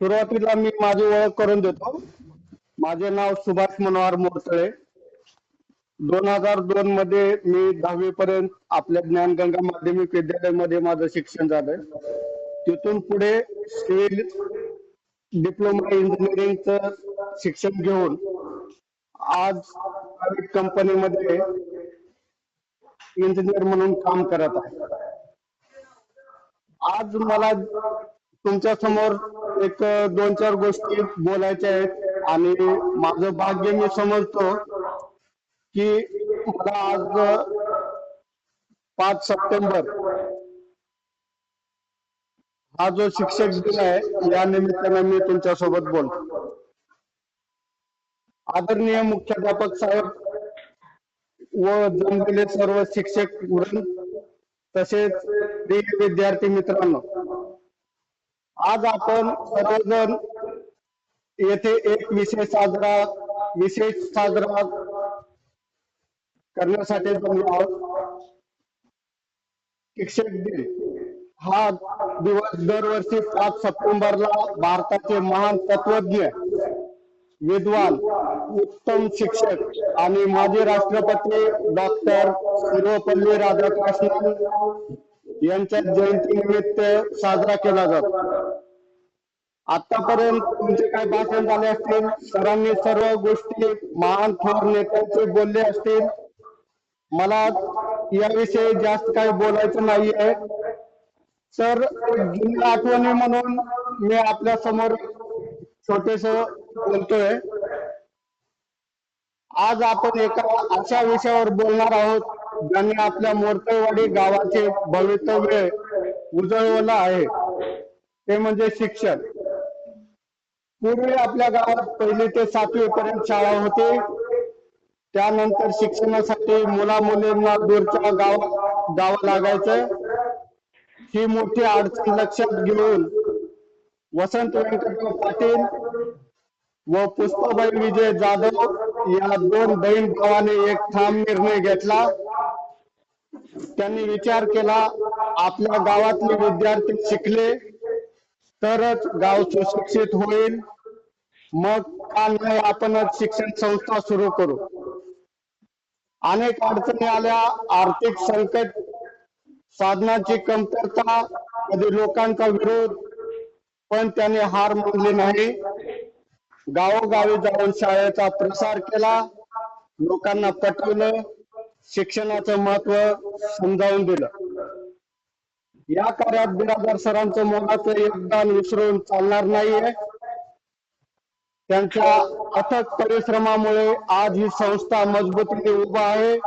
सुरुवातीला मी माझी ओळख करून देतो. माझे नाव सुभाष मनोहर मोरतळे. दोन हजार दोन मध्ये मी दहावी पर्यंत आपल्या ज्ञानगंगा माध्यमिक विद्यालयामध्ये माझं शिक्षण झालं. तिथून पुढे सिव्हिल डिप्लोमा इंजिनिअरिंगचं शिक्षण घेऊन आज प्रायव्हेट कंपनीमध्ये इंजिनियर म्हणून काम करत आहे. आज मला तुमच्यासमोर एक दोन चार गोष्टी बोलायच्या आहेत. आणि माझं भाग्य मी समजतो की मला आज पाच सप्टेंबर हा जो शिक्षक दिन आहे या निमित्ताने मी तुमच्यासोबत बोलतो. आदरणीय मुख्याध्यापक साहेब व जमलेले सर्व शिक्षक वृंद तसेच प्रिय विद्यार्थी मित्रांनो आज आपण सर्वजण येथे एक विशेष साजरा विशेष साजरा करण्यासाठी जमलो आहोत. शिक्षक दिन. हा दिवस दरवर्षी पाच सप्टेंबरला भारताचे महान तत्वज्ञ विद्वान उत्तम शिक्षक आणि माजी राष्ट्रपती डॉक्टर सर्वपल्ली राधाकृष्णन यांच्या जयंतीनिमित्त साजरा केला जातो. आतापर्यंत तुमचे काही भाषण झाले असतील? सरांनी सर्व गोष्टी महान थोर नेत्यांचे बोलले असतील. मला याविषयी जास्त काही बोलायचं नाहीये. सर जुन्या आठवणी म्हणून मी आपल्यासमोर छोटेस बोलतोय. आज आपण एका अशा विषयावर बोलणार आहोत ज्यांनी आपल्या मोरकळवाडी गावाचे भवितव्य उजळवलं आहे ते म्हणजे शिक्षण. पूर्वी आपल्या गावात पहिली ते सातवी पर्यंत शाळा होती. त्यानंतर शिक्षणासाठी मुला मुलींना दूरच्या गावात जावं लागायचं. ही मोठी अडचण लक्षात घेऊन वसंत व्यंकटराव पाटील व पुष्पाबाई विजय जाधव या दोन बहीण भावाने एक ठाम निर्णय घेतला. त्यांनी विचार केला आपल्या गावातले विद्यार्थी शिकले तरच गाव सुशिक्षित होईल. मग का नाही आपणच शिक्षण संस्था सुरू करू. अनेक अडचणी आल्या. आर्थिक संकट साधनाची कमतरता कधी लोकांचा विरोध पण त्याने हार मानली नाही. गावोगावी जाऊन शाळेचा प्रसार केला. लोकांना पटवलं. शिक्षणाचं महत्त्व समजावून दिलं. या कार्यात बिरादर सरांचं मोलाचं योगदान विसरून चालणार नाहीये. त्यांच्या अथक परिश्रमामुळे आज ही संस्था मजबूतीने उभा आहे.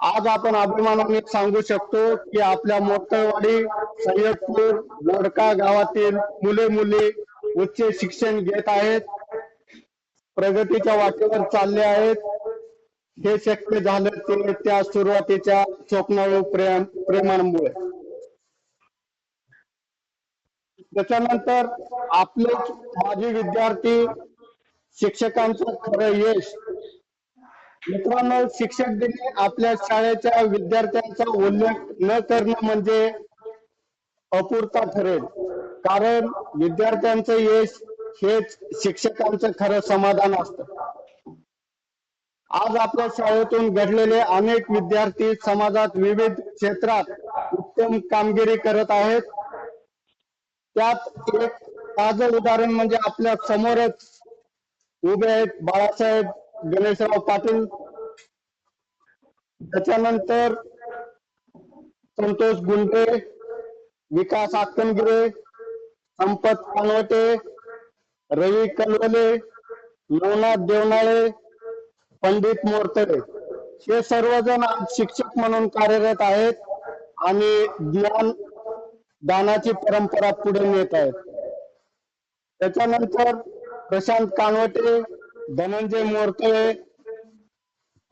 आज आपण अभिमानाने सांगू शकतो की आपल्या मोठवाडी सय्यदपूर लोडका गावातील मुले मुली उच्च शिक्षण घेत आहेत. प्रगतीच्या वाटेवर चालले आहेत. हे शक्य झालं ते त्या सुरुवातीच्या स्वप्नाळू प्रेम प्रेमामुळे. त्याच्यानंतर आपले माजी विद्यार्थी शिक्षकांचं खरं यश. मित्रांनो शिक्षक दिनी आपल्या शाळेच्या विद्यार्थ्यांचा उल्लेख न करणं म्हणजे अपुरता ठरेल. कारण विद्यार्थ्यांचं यश हेच शिक्षकांचं खरं समाधान असतं. आज आपल्या शाळेतून घडलेले अनेक विद्यार्थी समाजात विविध क्षेत्रात उत्तम कामगिरी करत आहेत. त्यात एक ताजं उदाहरण म्हणजे आपल्या समोरच उभे आहेत बाळासाहेब गणेशराव पाटील. त्याच्यानंतर संतोष गुंडे विकास आत्मगिरे संपत कानवटे रवी कलवले नवनाथ देवनाळे पंडित मोरतडे. हे सर्वजण आज शिक्षक म्हणून कार्यरत आहेत आणि ज्ञान दानाची परंपरा पुढे नेत आहेत. त्याच्यानंतर प्रशांत कानवटे धनंजय मोरतळे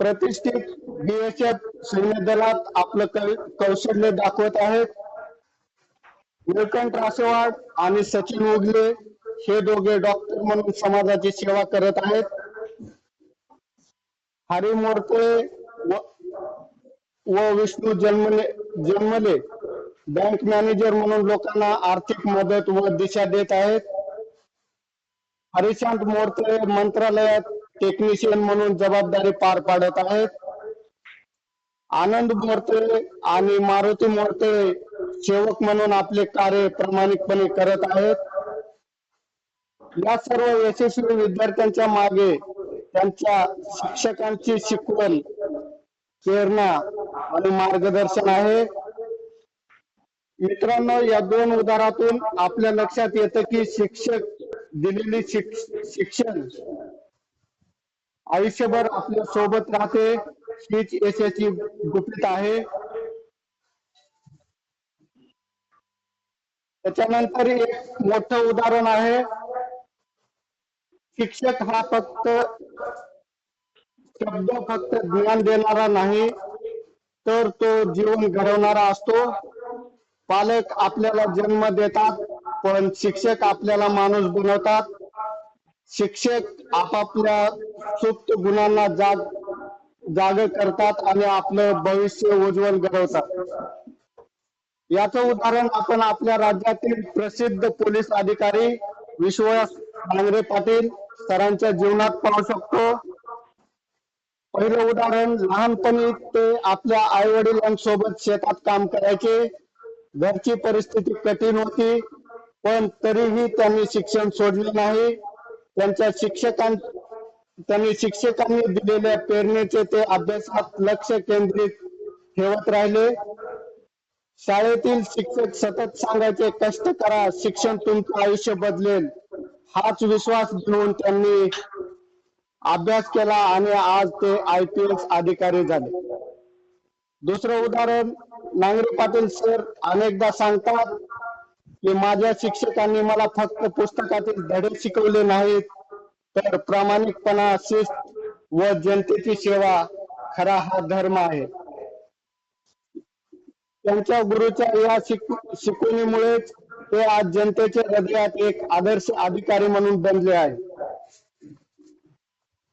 प्रतिष्ठित बीएसएफ सैन्य दलात आपलं कौशल्य दाखवत आहेत. निळकंठ रासेवाड आणि सचिन उगले हे दोघे डॉक्टर म्हणून समाजाची सेवा करत आहेत. हरी मोरते व व विष्णू जन्मले जन्मले. बँक मॅनेजर म्हणून लोकांना आर्थिक मदत व दिशा देत आहेत. हरिशांत मोरते मंत्रालयात टेक्निशियन म्हणून जबाबदारी पार पाडत आहेत. आनंद मोरते आणि मारुती मोरते सेवक म्हणून आपले कार्य प्रामाणिकपणे करत आहेत. या सर्व यशस्वी विद्यार्थ्यांच्या मागे त्यांच्या शिक्षकांची शिकवण प्रेरणा आणि मार्गदर्शन आहे. मित्रांनो या दोन उदाहरणातून आपल्या लक्षात येतं की शिक्षक दिलेली शिक- शिक्षण आयुष्यभर आपल्यासोबत राहते हीच यशाची गुपित आहे. त्याच्यानंतर एक मोठं उदाहरण आहे. शिक्षक हा फक्त शब्द फक्त ज्ञान देणारा नाही तर तो जीवन घडवणारा असतो. पालक आपल्याला जन्म देतात पण शिक्षक आपल्याला माणूस बनवतात. शिक्षक आपापल्या सुप्त गुणांना जाग जाग करतात आणि आपलं भविष्य उज्ज्वल घडवतात. याचं उदाहरण आपण आपल्या राज्यातील प्रसिद्ध पोलीस अधिकारी विश्वास डांगरे पाटील सरांच्या जीवनात पाहू शकतो. पहिलं उदाहरण लहानपणी ते आपल्या आई वडिलांसोबत शेतात काम करायचे. घरची परिस्थिती कठीण होती पण तरीही त्यांनी शिक्षण सोडले नाही. त्यांच्या शिक्षकां त्यांनी शिक्षकांनी दिलेल्या प्रेरणेचे ते अभ्यासात लक्ष केंद्रित ठेवत राहिले. शाळेतील शिक्षक सतत सांगायचे कष्ट करा शिक्षण तुमचं आयुष्य बदलेल. हाच विश्वास घेऊन त्यांनी अभ्यास केला आणि आज ते आय पी एस अधिकारी झाले. दुसरं उदाहरण नांगरे पाटील सर अनेकदा सांगतात की माझ्या शिक्षकांनी मला फक्त पुस्तकातील धडे शिकवले नाहीत तर प्रामाणिकपणा शिस्त व जनतेची सेवा खरा हा धर्म आहे. त्यांच्या गुरुच्या या शिक शिकवणीमुळेच ते आज जनतेच्या हृदयात एक आदर्श अधिकारी म्हणून बनले आहे.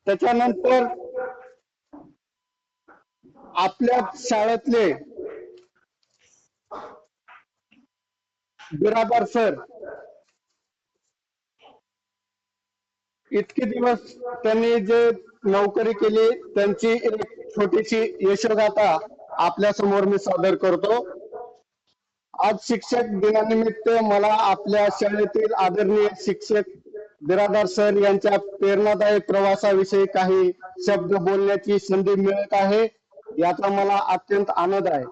त्याच्यानंतर आपल्या शाळेतले बिरादार सर इतके दिवस त्यांनी जे नोकरी केली त्यांची एक छोटीशी यशोगाथा आपल्यासमोर मी सादर करतो. आज शिक्षक दिनानिमित्त मला आपल्या शाळेतील आदरणीय शिक्षक बिरादार सर यांच्या प्रेरणादायी प्रवासाविषयी काही शब्द बोलण्याची संधी मिळत आहे. याचा मला अत्यंत आनंद आहे.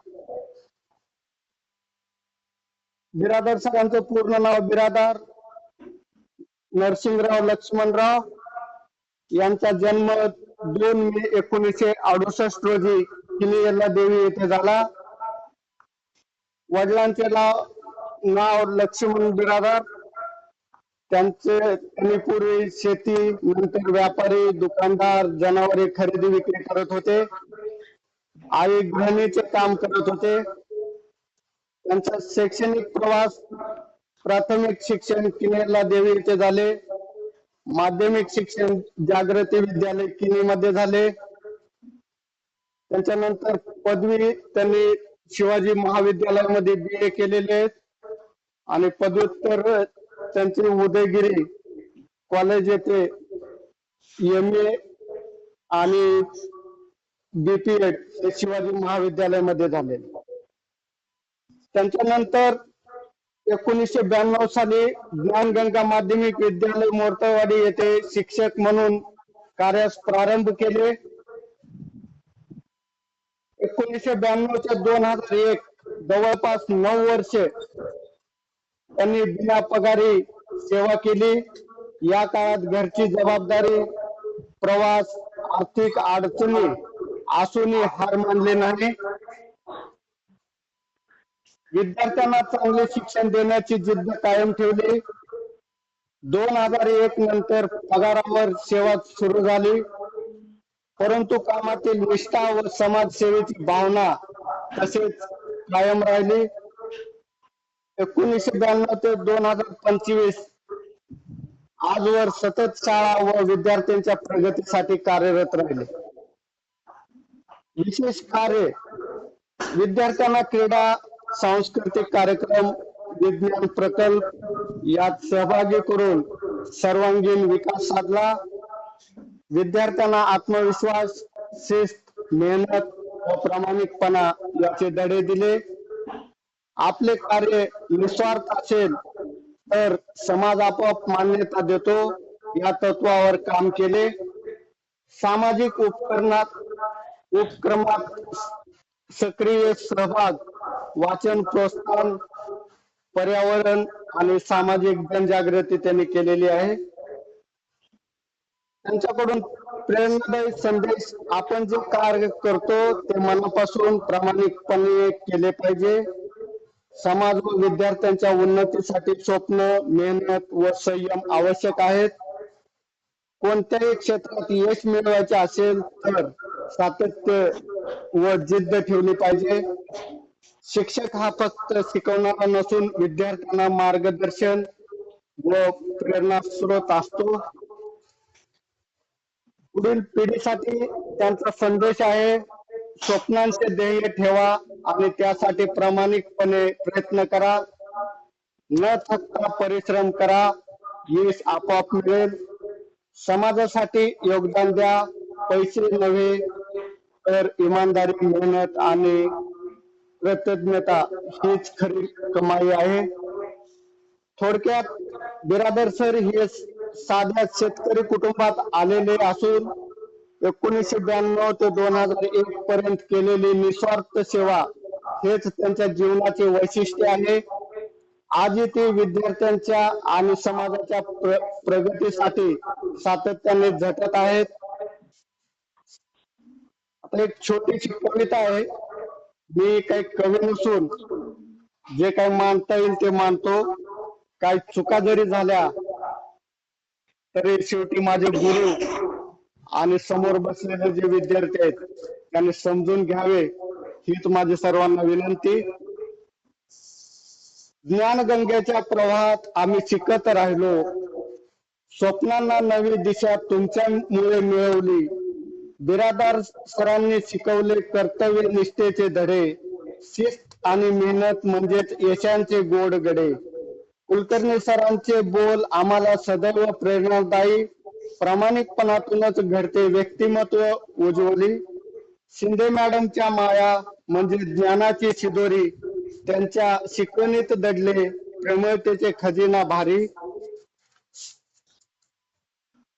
बिरादार सरांचं पूर्ण नाव बिरादार नरसिंगराव लक्ष्मणराव यांचा जन्म दोन मे एकोणीसशे अडुसष्ट रोजी किनियल्ला देवी येथे झाला. वडिलांचे नाव नाव लक्ष्मण बिरादार. त्यांचे त्यांनी पूर्वी शेती नंतर व्यापारी दुकानदार जनावरे खरेदी विक्री करत होते. आई गृहिणीचे काम करत होते. त्यांचा शैक्षणिक प्रवास प्राथमिक शिक्षण किनेला देवी येथे झाले. माध्यमिक शिक्षण जागृती विद्यालय किनी मध्ये झाले. त्याच्यानंतर पदवी त्यांनी शिवाजी महाविद्यालयामध्ये बी ए केलेले आहेत. आणि पदव्युत्तर त्यांचे उदयगिरी कॉलेज येथे एम ए आणि बीपीएड हे शिवाजी महाविद्यालयामध्ये झाले त्यांच्यानंतर एकोणीसशे ब्याण्णव साली ज्ञानगंगा माध्यमिक विद्यालय मोरतवाडी येथे शिक्षक म्हणून कार्यास प्रारंभ केले. एकोणीसशे ब्याण्णव ते दोन हजार एक जवळपास नऊ वर्षे त्यांनी बिना पगारी सेवा केली. या काळात घरची जबाबदारी प्रवास आर्थिक अडचणी असूनही हार मानले नाही. विद्यार्थ्यांना चांगले शिक्षण देण्याची जिद्द कायम ठेवली. दोन हजार एक नंतर पगारावर सेवा सुरू झाली. परंतु कामातील निष्ठा व समाजसेवेची भावना तसेच कायम राहिली. एकोणीसशे ब्याण्णव ते दोन हजार पंचवीस आजवर सतत शाळा व विद्यार्थ्यांच्या प्रगतीसाठी कार्यरत राहिले. विशेष कार्य विद्यार्थ्यांना क्रीडा सांस्कृतिक कार्यक्रम विज्ञान प्रकल्प यात सहभागी करून सर्वांगीण विकास साधला. विद्यार्थ्यांना आत्मविश्वास शिस्त मेहनत व प्रामाणिकपणा याचे धडे दिले. आपले कार्य निस्वार्थ असेल तर समाज आपोआप मान्यता देतो. या तत्वावर काम केले. सामाजिक उपकरणात उपक्रमात सक्रिय सहभाग वाचन प्रोत्साहन पर्यावरण आणि सामाजिक जनजागृती त्यांनी केलेली आहे. त्यांच्याकडून प्रेरणादायी संदेश आपण जे कार्य करतो ते मनापासून प्रामाणिकपणे केले पाहिजे. समाज व विद्यार्थ्यांच्या उन्नतीसाठी स्वप्न मेहनत व संयम आवश्यक आहेत. कोणत्याही क्षेत्रात यश मिळवायचे असेल तर सातत्य व जिद्द ठेवली पाहिजे. शिक्षक हा फक्त शिकवणारा नसून विद्यार्थ्यांना मार्गदर्शन व प्रेरणा स्रोत असतो. पुढील पिढीसाठी त्यांचा संदेश आहे स्वप्नांचे ध्येय ठेवा आणि त्यासाठी प्रामाणिकपणे प्रयत्न करा. न थकता परिश्रम करा. यश आपोआप मिळेल. समाजासाठी योगदान द्या. पैसे नव्हे तर इमानदारी मेहनत आणि कृतज्ञता हीच खरी कमाई आहे. थोडक्यात बिरादर सर हे साध्या शेतकरी कुटुंबात आलेले असून एकोणीसशे ब्याण्णव ते दोन हजार एक पर्यंत केलेली निस्वार्थ सेवा हेच त्यांच्या जीवनाचे वैशिष्ट्य आहे. आजही ते विद्यार्थ्यांच्या आणि समाजाच्या प्र- प्रगतीसाठी सातत्याने झटत आहेत. आता एक छोटीशी कविता आहे. मी काही कवी नसून जे काही मानता येईल ते मानतो. काही चुका जरी झाल्या तरी शेवटी माझे गुरु आणि समोर बसलेले जे विद्यार्थी आहेत त्यांनी समजून घ्यावे हीच माझी सर्वांना विनंती. ज्ञानगंगेच्या प्रवाहात आम्ही शिकत राहिलो. स्वप्नांना नवी दिशा तुमच्यामुळे मिळवली. बिरादार सरांनी शिकवले कर्तव्य निष्ठेचे धडे. शिस्त आणि मेहनत म्हणजेच यशांचे गोड गडे कुलकर्णी सरांचे बोल आम्हाला सदैव प्रेरणादायी प्रामाणिकपणातूनच घडते व्यक्तिमत्व उजवली शिंदे मॅडमच्या माया म्हणजे ज्ञानाची शिदोरी त्यांच्या शिकवणीत दडले प्रेमळतेचे खजिना भारी.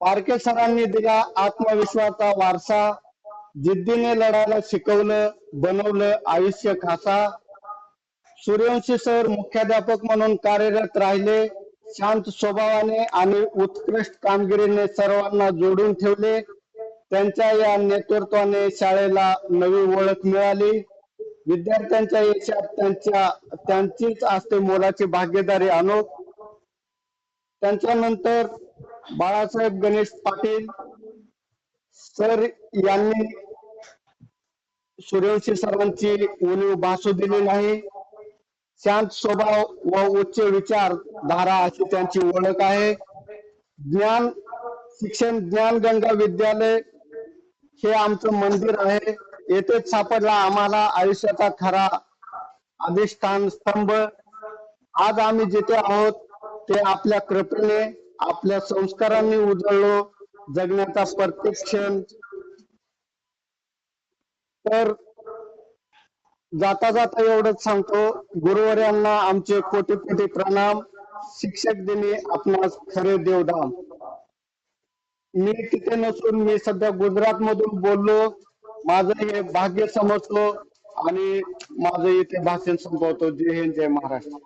पारखे सरांनी दिला आत्मविश्वासाचा वारसा जिद्दीने लढायला शिकवलं बनवलं आयुष्य खासा. सूर्यवंशी सर मुख्याध्यापक म्हणून कार्यरत राहिले. शांत स्वभावाने आणि उत्कृष्ट कामगिरीने सर्वांना जोडून ठेवले. त्यांच्या या नेतृत्वाने शाळेला नवी ओळख मिळाली. विद्यार्थ्यांच्या यशात त्यांच्या त्यांचीच असते मोलाची भागीदारी आणो त्यांच्यानंतर बाळासाहेब गणेश पाटील सर यांनी सूर्यवंशी सरांची उणीव भासू दिली नाही शांत स्वभाव व उच्च विचार धारा अशी त्यांची ओळख आहे. ज्ञान शिक्षण ज्ञान गंगा विद्यालय हे आमचं मंदिर आहे. येथेच सापडला आम्हाला आयुष्याचा खरा अधिष्ठान स्तंभ. आज आम्ही जिथे आहोत ते आपल्या कृपेने आपल्या संस्कारांनी उजळलो. जगण्याचा प्रत्येक क्षण. तर जाता जाता एवढंच सांगतो. गुरुवर्यांना आमचे कोटी कोटी प्रणाम. शिक्षक दिनी आपणास खरे देवधाम मी तिथे नसून मी सध्या गुजरात मधून बोललो. माझं हे भाग्य समजतो आणि माझं इथे भाषण संपवतो. जय हिंद जय महाराष्ट्र.